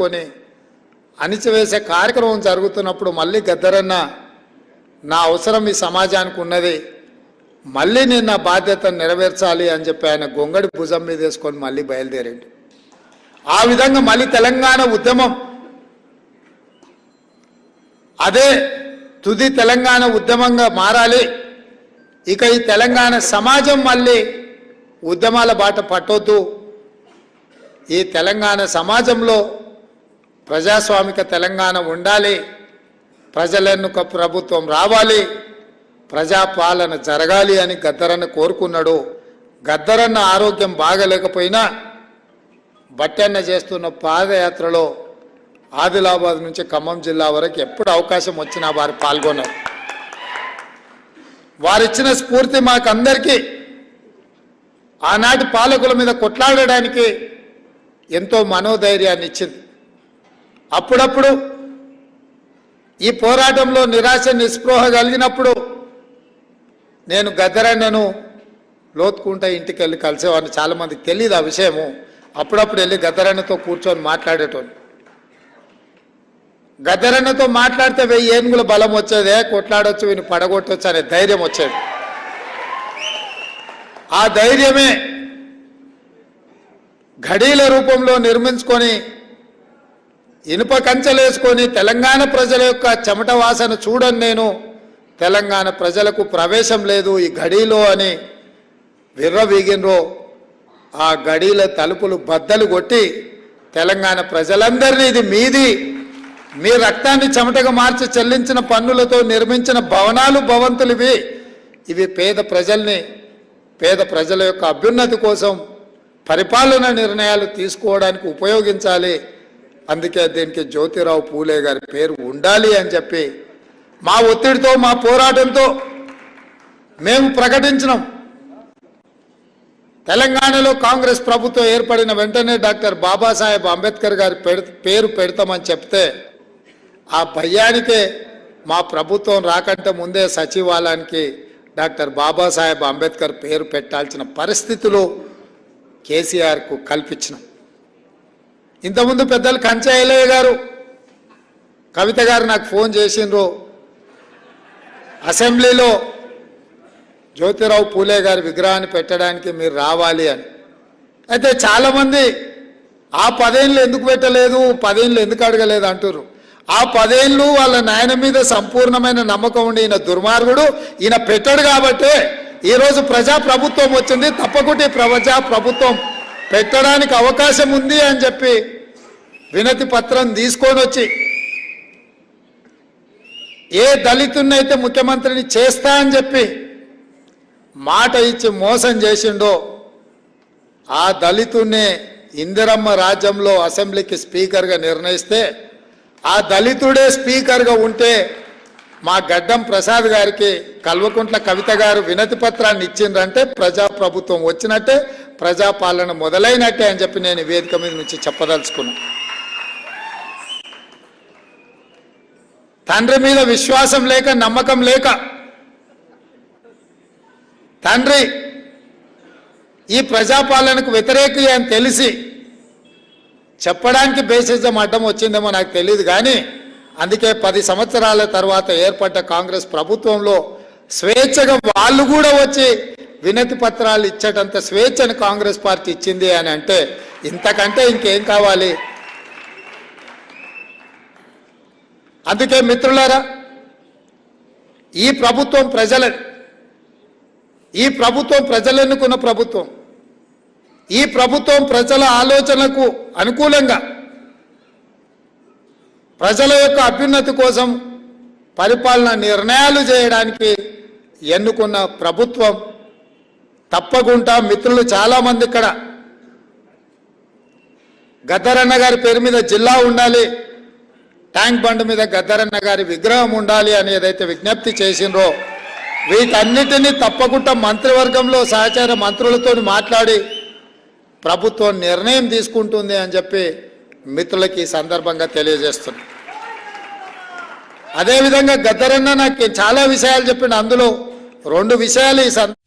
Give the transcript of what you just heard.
పెట్టుకొని అణిచివేసే కార్యక్రమం జరుగుతున్నప్పుడు మళ్ళీ గద్దరన్న నా అవసరం ఈ సమాజానికి ఉన్నది మళ్ళీ నేను నా బాధ్యతను నెరవేర్చాలి అని చెప్పి ఆయన గొంగడి భుజం మీద వేసుకొని మళ్ళీ బయలుదేరండి. ఆ విధంగా మళ్ళీ తెలంగాణ ఉద్యమం అదే తుది తెలంగాణ ఉద్యమంగా మారాలి. ఇక ఈ తెలంగాణ సమాజం మళ్ళీ ఉద్యమాల బాట పట్టొద్దు. ఈ తెలంగాణ సమాజంలో ప్రజాస్వామిక తెలంగాణ ఉండాలి. ప్రజలెన్నుక ప్రభుత్వం రావాలి. ప్రజాపాలన జరగాలి అని గద్దరన్న కోరుకున్నాడు. గద్దరన్న ఆరోగ్యం బాగలేకపోయినా బట్టన్న చేస్తున్న పాదయాత్రలో ఆదిలాబాద్ నుంచి ఖమ్మం జిల్లా వరకు ఎప్పుడు అవకాశం వచ్చినా వారు పాల్గొన్నారు. వారిచ్చిన స్ఫూర్తి మాకందరికీ ఆనాటి పాలకుల మీద కొట్లాడడానికి ఎంతో మనోధైర్యాన్ని ఇచ్చింది అప్పుడప్పుడు ఈ పోరాటంలో నిరాశ నిస్పృహ కలిగినప్పుడు నేను గద్దరన్నను లోతుకుంటా ఇంటికి వెళ్ళి కలిసేవాడిని. చాలామందికి తెలియదు ఆ విషయము. అప్పుడప్పుడు వెళ్ళి గద్దరన్నతో కూర్చొని మాట్లాడేటోని గద్దరన్నతో మాట్లాడితే వెయ్యి ఏనుగుల బలం వచ్చేదే కొట్లాడొచ్చు వీని పడగొట్టొచ్చు అనే ధైర్యం వచ్చేది. ఆ ధైర్యమే ఘడీల రూపంలో నిర్మించుకొని ఇనుప కంచెలేసుకొని తెలంగాణ ప్రజల యొక్క చెమట వాసన చూడను నేను. తెలంగాణ ప్రజలకు ప్రవేశం లేదు ఈ గడిలో అని విర్రవీగినరో ఆ గడీల తలుపులు బద్దలు కొట్టి తెలంగాణ ప్రజలందరినీ ఇది మీది. మీ రక్తాన్ని చెమటగా మార్చి చెల్లించిన పన్నులతో నిర్మించిన భవనాలు భవంతులు ఇవి ఇవి పేద ప్రజల్ని పేద ప్రజల యొక్క అభ్యున్నతి కోసం పరిపాలన నిర్ణయాలు తీసుకోవడానికి ఉపయోగించాలి. అందుకే దీనికి జ్యోతిరావు పూలే గారి పేరు ఉండాలి అని చెప్పి మా ఒత్తిడితో మా పోరాటంతో మేము ప్రకటించినాం. తెలంగాణలో కాంగ్రెస్ ప్రభుత్వం ఏర్పడిన వెంటనే డాక్టర్ బాబాసాహెబ్ అంబేద్కర్ గారి పేరు పెడతామని చెప్తే ఆ భయానికే మా ప్రభుత్వం రాకంటే ముందే సచివాలయానికి డాక్టర్ బాబాసాహెబ్ అంబేద్కర్ పేరు పెట్టాల్సిన పరిస్థితులు కేసీఆర్కు కల్పించినాం. ఇంతకుముందు పెద్దలు కంచయ్యలయ్య గారు కవిత గారు నాకు ఫోన్ చేసిండ్రు. అసెంబ్లీలో జ్యోతిరావు పూలే గారి విగ్రహాన్ని పెట్టడానికి మీరు రావాలి అని. అయితే చాలామంది ఆ పదేళ్ళు ఎందుకు పెట్టలేదు? పదేళ్ళు ఎందుకు అడగలేదు? అంటారు ఆ పదేళ్ళు వాళ్ళ నాయన మీద సంపూర్ణమైన నమ్మకం ఉండి ఈయన దుర్మార్గుడు ఈయన పెట్టాడు కాబట్టే ఈరోజు ప్రజా ప్రభుత్వం వచ్చింది. తప్పకుండా ఈ ప్రజా ప్రభుత్వం పెట్టడానికి అవకాశం ఉంది అని చెప్పి వినతి పత్రం తీసుకొని వచ్చి ఏ దళితున్నైతే ముఖ్యమంత్రిని చేస్తా అని చెప్పి మాట ఇచ్చి మోసం చేసిండో ఆ దళితున్నే ఇందిరమ్మ రాజ్యంలో అసెంబ్లీకి స్పీకర్గా నిర్ణయిస్తే ఆ దళితుడే స్పీకర్గా ఉంటే మా గడ్డం ప్రసాద్ గారికి కల్వకుంట్ల కవిత గారు వినతి పత్రాన్ని ఇచ్చిండ్రంటే ప్రజాప్రభుత్వం వచ్చినట్టే ప్రజాపాలన మొదలైనట్టే అని చెప్పి నేను వేదిక మీద నుంచి చెప్పదలుచుకున్నా. తండ్రి మీద విశ్వాసం లేక నమ్మకం లేక తండ్రి ఈ ప్రజాపాలనకు వ్యతిరేకి అని తెలిసి చెప్పడానికి బేసిజం అడ్డం వచ్చిందేమో నాకు తెలియదు కానీ అందుకే పది సంవత్సరాల తర్వాత ఏర్పడ్డ కాంగ్రెస్ ప్రభుత్వంలో స్వేచ్ఛగా వాళ్ళు కూడా వచ్చి వినతి పత్రాలు ఇచ్చేటంత స్వేచ్ఛను కాంగ్రెస్ పార్టీ ఇచ్చింది అని అంటే ఇంతకంటే ఇంకేం కావాలి? అందుకే మిత్రులారా ఈ ప్రభుత్వం ప్రజల ఈ ప్రభుత్వం ప్రజలెన్నుకున్న ప్రభుత్వం ఈ ప్రభుత్వం ప్రజల ఆలోచనకు అనుకూలంగా ప్రజల యొక్క అభ్యున్నతి కోసం పరిపాలన నిర్ణయాలు చేయడానికి ఎన్నుకున్న ప్రభుత్వం తప్పకుండా మిత్రులు చాలామంది ఇక్కడ. గద్దరన్న గారి పేరు మీద జిల్లా ఉండాలి. ట్యాంక్ బండ్ మీద గద్దరన్న గారి విగ్రహం ఉండాలి అని ఏదైతే విజ్ఞప్తి చేసిండ్రో వీటన్నిటినీ తప్పకుండా మంత్రివర్గంలో సహచార మంత్రులతో మాట్లాడి ప్రభుత్వం నిర్ణయం తీసుకుంటుంది అని చెప్పి మిత్రులకి సందర్భంగా తెలియజేస్తున్నా. అదేవిధంగా గద్దరన్న నాకు చాలా విషయాలు చెప్పిండు. అందులో రెండు విషయాలు ఈ సంద